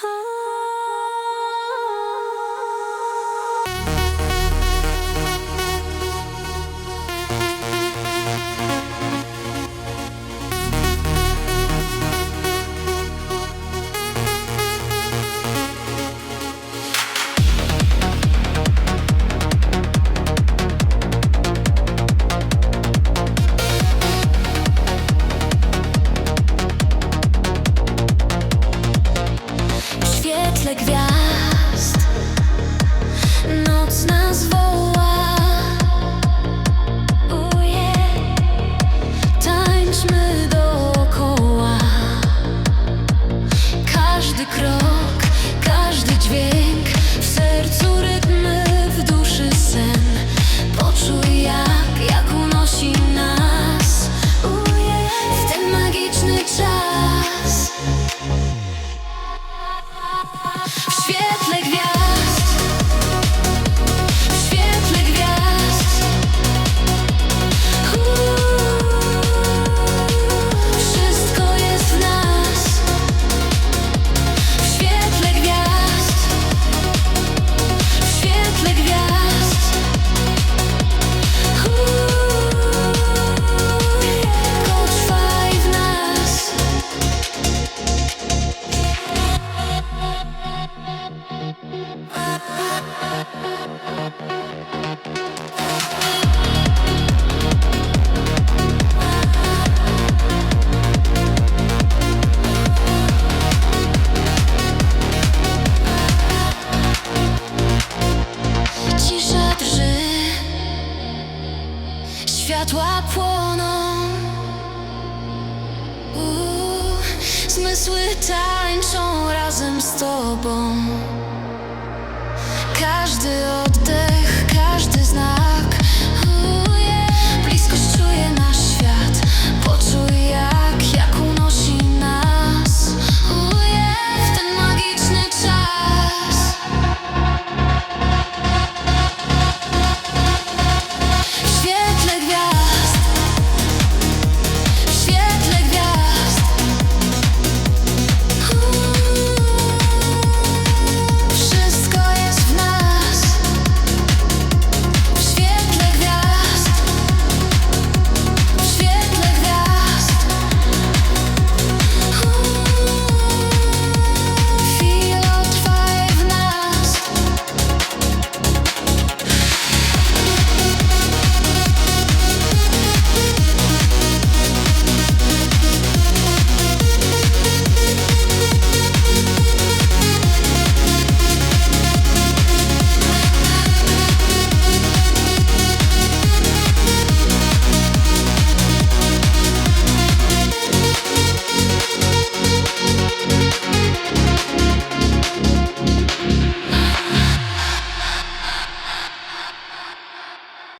Huh? 그럼 światła płoną. Uu, Zmysły tańczą razem z tobą.